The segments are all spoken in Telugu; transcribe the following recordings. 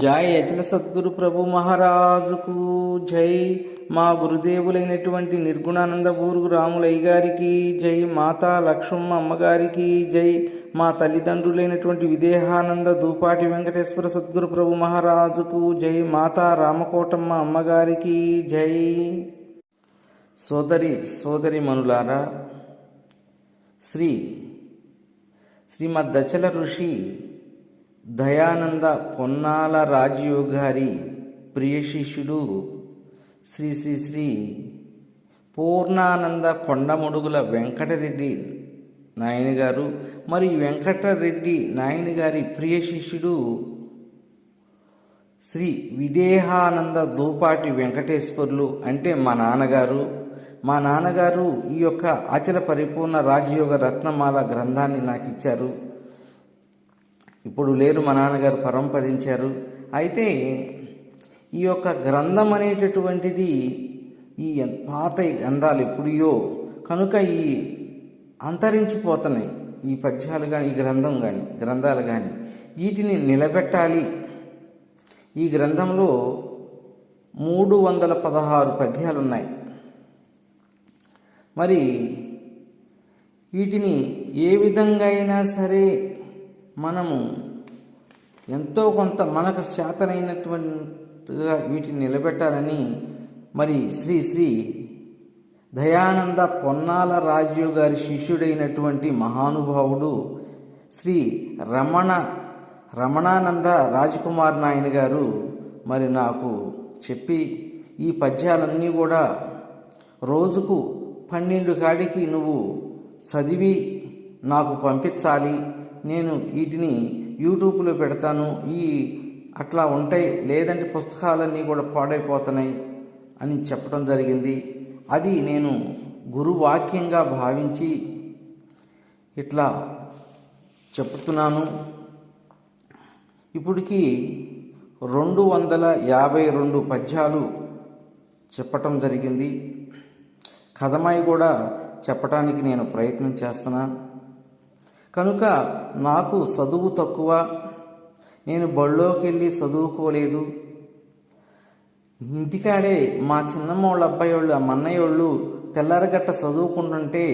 జై అచల సద్గురు ప్రభు మహారాజుకు జై. మా గురుదేవులైనటువంటి నిర్గుణానంద బూరుగు రాములయ్య గారికి జై. మాతా లక్ష్మమ్మ అమ్మగారికి జై. మా తల్లిదండ్రులైనటువంటి విదేహానంద దూపాటి వెంకటేశ్వర సద్గురు ప్రభు మహారాజుకు జై. మాతా రామకోటమ్మ అమ్మగారికి జై. సోదరి సోదరి మనులారా శ్రీ శ్రీమద్ దచల ఋషి దయానంద పొన్నాల రాజయోగారి ప్రియ శిష్యుడు శ్రీ శ్రీ శ్రీ పూర్ణానంద కొండముడుగుల వెంకటరెడ్డి నాయనగారు గారు మరియు వెంకటరెడ్డి నాయనగారి ప్రియ శిష్యుడు శ్రీ విదేహానంద దూపాటి వెంకటేశ్వర్లు అంటే మా నాన్నగారు. మా నాన్నగారు ఈ యొక్క అచల పరిపూర్ణ రాజయోగ రత్నమాల గ్రంథాన్ని నాకు ఇచ్చారు ఇప్పుడు లేరు మా నాన్నగారు పరంపరించారు అయితే ఈ యొక్క గ్రంథం అనేటటువంటిది ఈ పాత గ్రంథాలు ఎప్పుడియో కనుక ఈ అంతరించిపోతున్నాయి. ఈ పద్యాలు కానీ ఈ గ్రంథం కానీ గ్రంథాలు కానీ వీటిని నిలబెట్టాలి. ఈ గ్రంథంలో మూడు వందల పదహారు పద్యాలు ఉన్నాయి మరి వీటిని ఏ విధంగా అయినా సరే మనము ఎంతో కొంత మనకు శాతనైనటువంటిగా వీటిని నిలబెట్టాలని మరి శ్రీ శ్రీ దయానంద పొన్నాల రాజు గారి శిష్యుడైనటువంటి మహానుభావుడు శ్రీ రమణ రమణానంద రాజకుమార్ నాయన గారు మరి నాకు చెప్పి ఈ పద్యాలన్నీ కూడా రోజుకు పన్నెండు కాడికి నువ్వు చదివి నాకు పంపించాలి. నేను వీటిని యూట్యూబ్లో పెడతాను. ఈ అట్లా ఉంటాయి. లేదంటే పుస్తకాలన్నీ కూడా పాడైపోతున్నాయి అని చెప్పడం జరిగింది. అది నేను గురువాక్యంగా భావించి ఇట్లా చెప్తున్నాను. ఇప్పటికి రెండు వందల యాభై రెండు పద్యాలు చెప్పటం జరిగింది. కథమాయి కూడా చెప్పటానికి నేను ప్రయత్నం చేస్తున్నా. కనుక నాకు చదువు తక్కువ నేను బళ్ళోకి వెళ్ళి చదువుకోలేదు. ఇంటికాడే మా చిన్నమ్మ వాళ్ళ అబ్బాయి వాళ్ళు ఆ మన్నయ్య వాళ్ళు తెల్లారగట్ట చదువుకుంటుంటే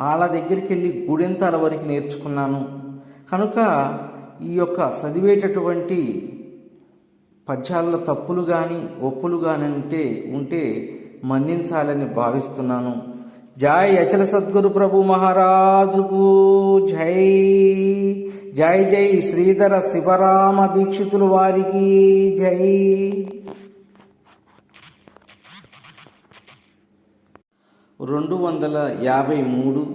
వాళ్ళ దగ్గరికి వెళ్ళి గుడెంతాల వరకు నేర్చుకున్నాను. కనుక ఈ యొక్క చదివేటటువంటి పద్యాల్లో తప్పులు కానీ ఒప్పులు కానీ అంటే ఉంటే మన్నించాలని భావిస్తున్నాను. జై అచల సద్గురు ప్రభు మహారాజుకు జై. జై జై శ్రీధర శివరామ దీక్షితులు వారికి జై. రెండు వందల యాభై మూడు.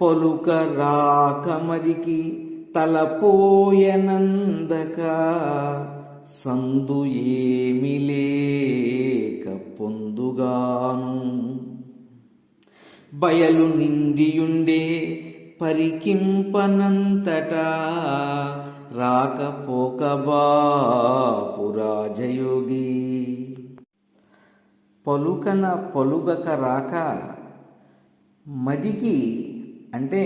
పలుక రాకమదికి తలపోయనందక సందు ఏమి లేక పొందుగాను. బయలు నిండియుండే పరికింపనంతటా రాకపోకబాపురాజయోగి పలుకన పలుగక రాక మదికి అంటే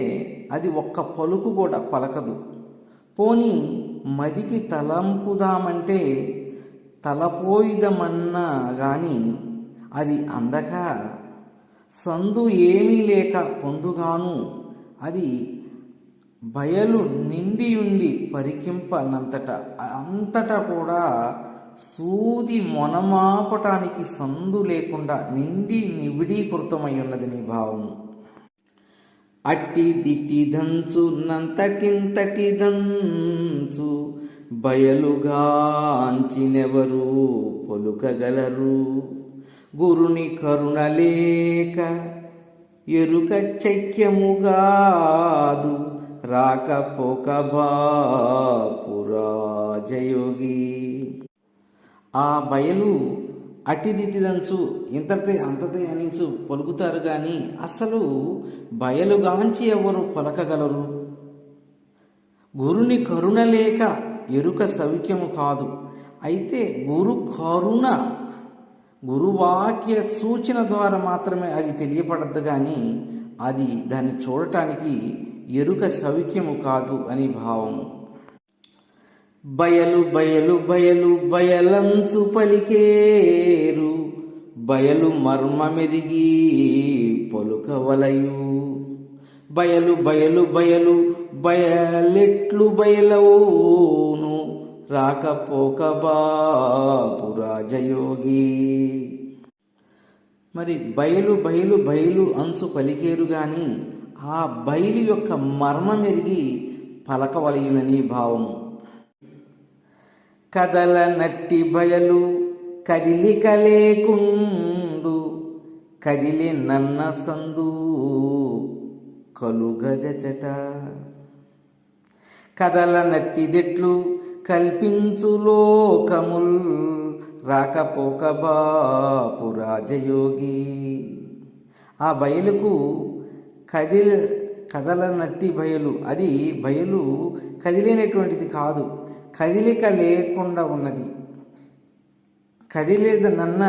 అది ఒక్క పలుకు కూడా పలకదు. పోని మదికి తలంపుదామంటే తలపోయిదమన్నా గాని అది అందక సందు ఏమీ లేక పొందుగాను. అది బయలు నిండియుండి పరికింపనంతట అంతటా కూడా సూది మొనమాపటానికి సందు లేకుండా నిండి నివిడీకృతమై ఉన్నది నీ భావము. అట్టి దిట్టి దంచు నంతకింతటి దంచు బయలుగాంచినెవరు పొలుకగలరు? గురుని కరుణలేక ఎరుక చక్యముగాదు రాకపోక బాపురాజయోగి. ఆ బయలు అటిదిటిదంచు ఇంతటే అంతటే అనిచు పలుకుతారు కానీ అసలు బయలుగాంచి ఎవరు పలకగలరు? గురుని కరుణ లేక ఎరుక సౌఖ్యము కాదు. అయితే గురు కరుణ గురువాక్య సూచన ద్వారా మాత్రమే అది తెలియపడద్దు కానీ అది దాన్ని చూడటానికి ఎరుక సౌఖ్యము కాదు అని భావము బయలు బయలు బయలు బయలంచు పలికేరు బయలు మర్మమెరిగి పొలుకవలయు బయలు బయలు బయలు బయలెట్లు బయలవును రాకపోక బాపు రాజయోగి. మరి బయలు బయలు బయలు అంచు పలికేరు గాని ఆ బయలు యొక్క మర్మమెరిగి పలకవలయునని భావము. కదల నట్టి బయలు కదిలిక లేకుండు కదిలి నన్న సందు కలుగదచట కదల నట్టిదెట్లు కల్పించు లోకముల్ రాకపోక బాపు రాజయోగి. ఆ బయలుకు కదిల కదల నట్టి బయలు. అది బయలు కదిలినటువంటిది కాదు. కదిలిక లేకుండా ఉన్నది. కదిలేద నన్న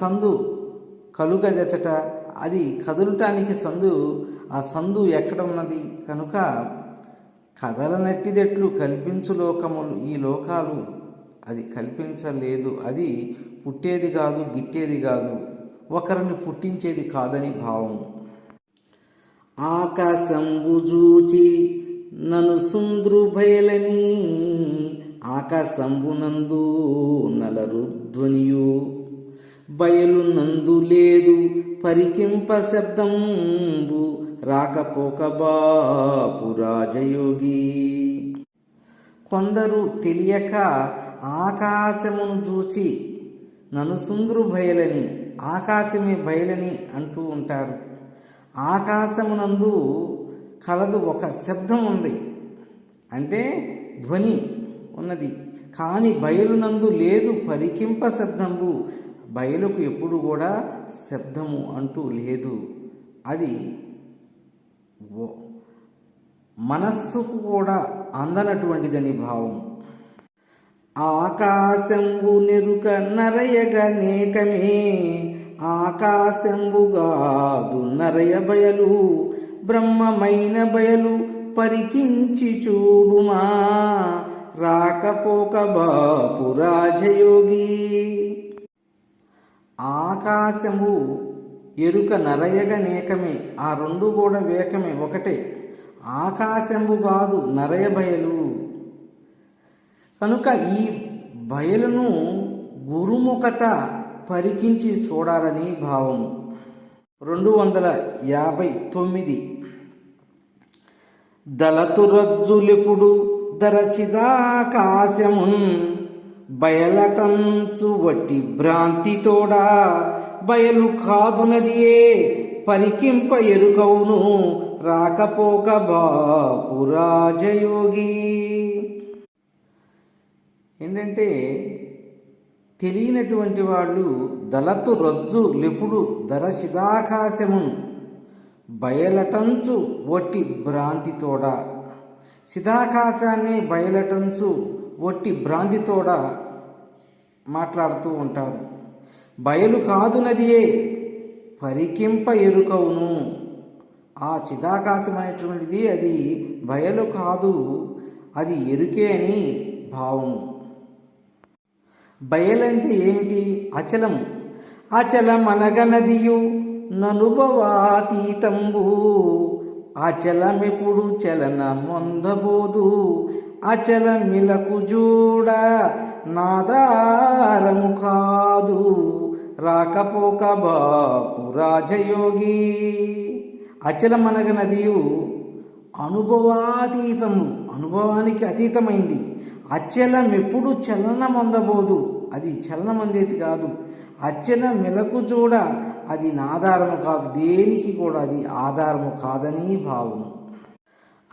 సందు కలుగదచట అది కదులటానికి సందు. ఆ సందు ఎక్కడ ఉన్నది కనుక కదలనట్టిదెట్లు కల్పించు లోకములు ఈ లోకాలు అది కల్పించలేదు. అది పుట్టేది కాదు గిట్టేది కాదు. ఒకరిని పుట్టించేది కాదని భావం. ఆకాశంబు చూచి నన్ను సుంద్రుభయలని ఆకాశంబునందు నలరుధ్వనియు. బయలు నందు లేదు పరికింప శబ్దంబు రాకపోక బాపు రాజయోగి కొందరు తెలియక ఆకాశమును చూచి ననుసుందరు బయలని ఆకాశమే బయలని అంటూ ఉంటారు. ఆకాశమునందు కలదు ఒక శబ్దం ఉంది. అంటే ధ్వని ఉన్నది. కానీ బయలునందు లేదు పరికింప శబ్దంబు. బయలుకు ఎప్పుడు కూడా శబ్దము అంటూ లేదు. అది మనస్సుకు కూడా అందనటువంటిదని భావం. ఆకాశంబు నెరుక నరయగనేకమే ఆకాశంబుగాదు నరయ బయలు. బ్రహ్మమైన బయలు పరికించి చూడుమా. రాకపోక బాపు రాజయోగి ఆకాశము ఎరుక నరయగనేకమే ఆ రెండు కూడా వేకమే. ఒకటే ఆకాశంబు కాదు నరయ బయలు. కనుక ఈ బయలును గురుముఖత పరికించి చూడాలని భావము రెండు వందల యాభై తొమ్మిది. దళతురజ్జులిపుడు దరచిదాకాశమున్ బయలటంచు వట్టి భ్రాంతితోడా బయలు కాదునదియే పరికింప ఎరుకవును రాకపోక బాపు రాజయోగి. ఏంటంటే తెలియనటువంటి వాళ్ళు దళతు రజ్జు లెపుడు ధర సిదాకాశమును బయలటంచు ఒట్టి భ్రాంతితోడ. సిదాకాశాన్ని బయలటంచు ఒట్టి భ్రాంతితోడ మాట్లాడుతూ ఉంటారు. బయలు కాదు నదియే పరికింప ఎరుకవును. ఆ చిదాకాశం అనేటువంటిది అది బయలు కాదు అది ఎరుకే అని భావము. బయలంటే ఏమిటి? అచలము. అచలమనగనదియు ననుభవాతీతంబు. అచలమెప్పుడు చలన మొందబోదు అచలమిలకు జూడ నాదారము కాదు. రాకపోక బాపు రాజయోగి. అచలమనగ నదియు అనుభవాతీతము అనుభవానికి అతీతమైంది. అచలం ఎప్పుడు చలనం అందబోదు అది చలనమందేది కాదు. అచల మెలకు చూడ అది నాధారము కాదు దేనికి కూడా అది ఆధారము కాదని భావము.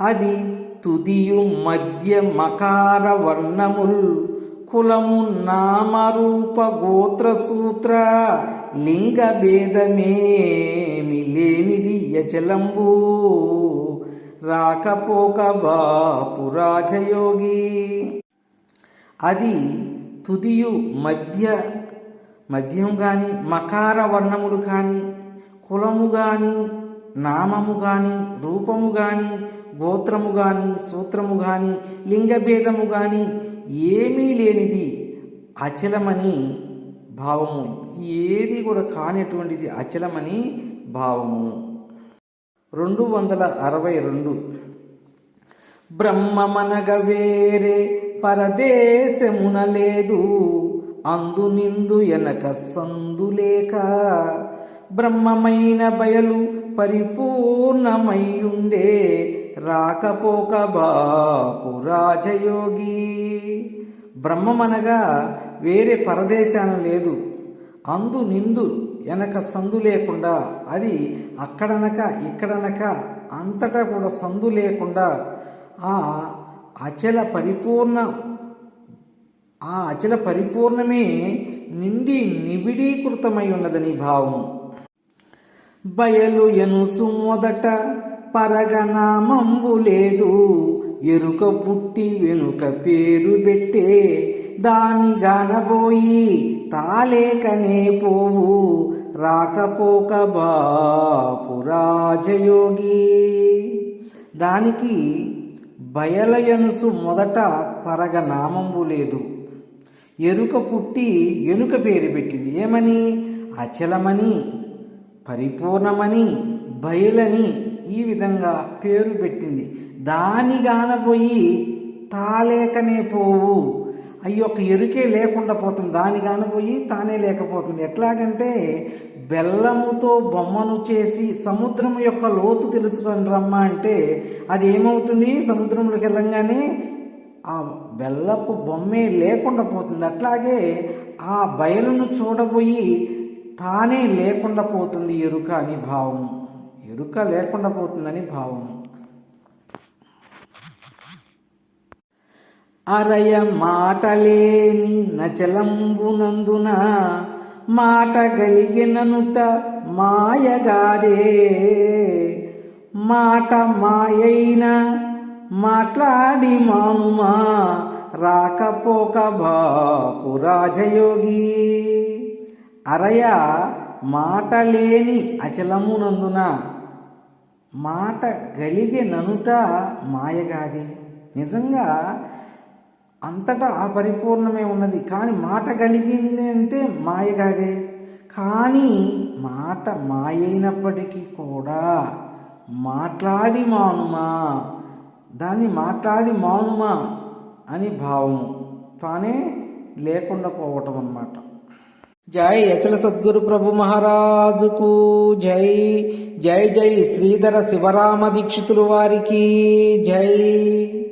అది తుదియు మధ్య మకార వర్ణముల్ కులము నామరూప గోత్ర సూత్ర లింగ భేదమేమి లేనిది యచలంబు. రాకపోక బాపు రాజయోగి. అది తుదియు మధ్య మద్యం కానీ మకార వర్ణములు కానీ కులము కానీ నామము కానీ రూపము కానీ గోత్రము కానీ సూత్రము కానీ లింగభేదము కానీ ఏమీ లేనిది అచలమని భావము. ఏది కూడా కానిటువంటిది అచలమని భావము. రెండు వందల అరవై రెండు. బ్రహ్మమనగ వేరే పరదేశమున లేదు. అందునిందు ఎనక సందులేక బ్రహ్మమైన బయలు పరిపూర్ణమయ్యుండే రాకపోక బాపు రాజయోగి. బ్రహ్మమనగా వేరే పరదేశాన లేదు. అందు నిందు వెనక సందు లేకుండా అది అక్కడనక ఇక్కడనక అంతటా కూడా సందు లేకుండా ఆ అచల పరిపూర్ణ ఆ అచల పరిపూర్ణమే నిండి నిబిడీకృతమై ఉన్నదని భావము బయలు ఎనుసు మొదట పరగనామంబు లేదు. ఎరుక పుట్టి వెనుక పేరు పెట్టే దాని గానబోయి తాలేకనే పోవు. రాకపోక బాపు రాజయోగి. దానికి బయలయనుసు మొదట పరగ నామంబు లేదు. ఎరుక పుట్టి ఎనుక పేరు పెట్టింది ఏమని? అచలమని పరిపూర్ణమని బయలని ఈ విధంగా పేరు పెట్టింది. దాని గానపోయి తాలేకనే పోవు. అవి ఒక ఎరుకే లేకుండా పోతుంది. దాని గానపోయి తానే లేకపోతుంది. ఎట్లాగంటే బెల్లముతో బొమ్మను చేసి సముద్రం యొక్క లోతు తెలుసుకొని రమ్మా అంటే అది ఏమవుతుంది? సముద్రంలోకి వెళ్ళంగానే ఆ బెల్లపు బొమ్మే లేకుండా పోతుంది. అట్లాగే ఆ బయలును చూడబోయి తానే లేకుండా పోతుంది ఎరుక అని భావము. ఎరుక లేకుండా పోతుందని భావము. అరయ మాటలేని నచలంబునందున మాట గలిగిననుట మాయగాదే. మాట మాయైన మాట్లాడి మానుమా రాకపోక బాపు రాజయోగి. అరయ మాట లేని అచలమునందున మాట గలిగే ననుట మాయగాది. నిజంగా అంతటా ఆ పరిపూర్ణమే ఉన్నది. కానీ మాట కలిగింది అంటే మాయగాదే. కానీ మాట మాయైనప్పటికీ కూడా మాట్లాడి మానుమా. దాన్ని మాట్లాడి మానుమా అని భావము. తానే లేకుండా పోవటం అన్నమాట జై అచల సద్గురు ప్రభు మహారాజుకు. జై జై జై శ్రీధర శివరామ దీక్షితులు వారికి. జై.